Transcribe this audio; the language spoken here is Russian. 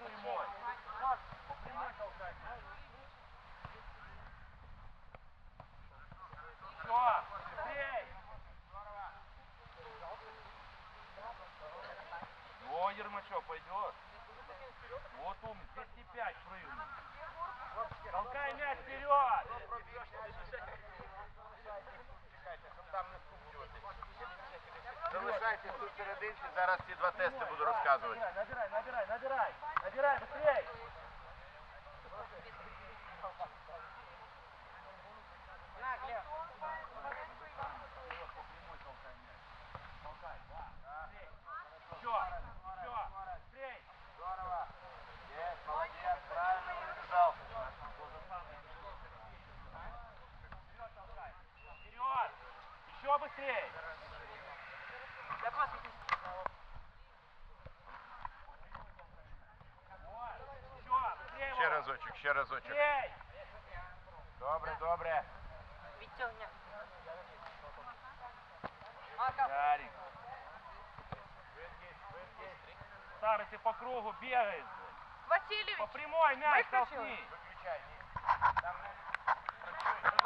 прямой. По прямой толкай. Все, быстрей. О, Ермачев пойдет. Вот ум, 205 прыгнул. Толкай мяч вперед. Залишайтесь тут серединці, зараз ці два тести буду розказувати. Набирай, набирай, набирай. Набирай, быстрей. Еще, еще, быстрей. Здорово. Есть, молодец, правильно выбежал. Вперед толкай. Вперед. Еще быстрее. Вот. Еще, быстрее. Ще разочок. Добре, добре. Відтягня. Ярик. Старый, ты по кругу бегаешь. блядь. По прямой мяч толкни. Виключай, ні. Там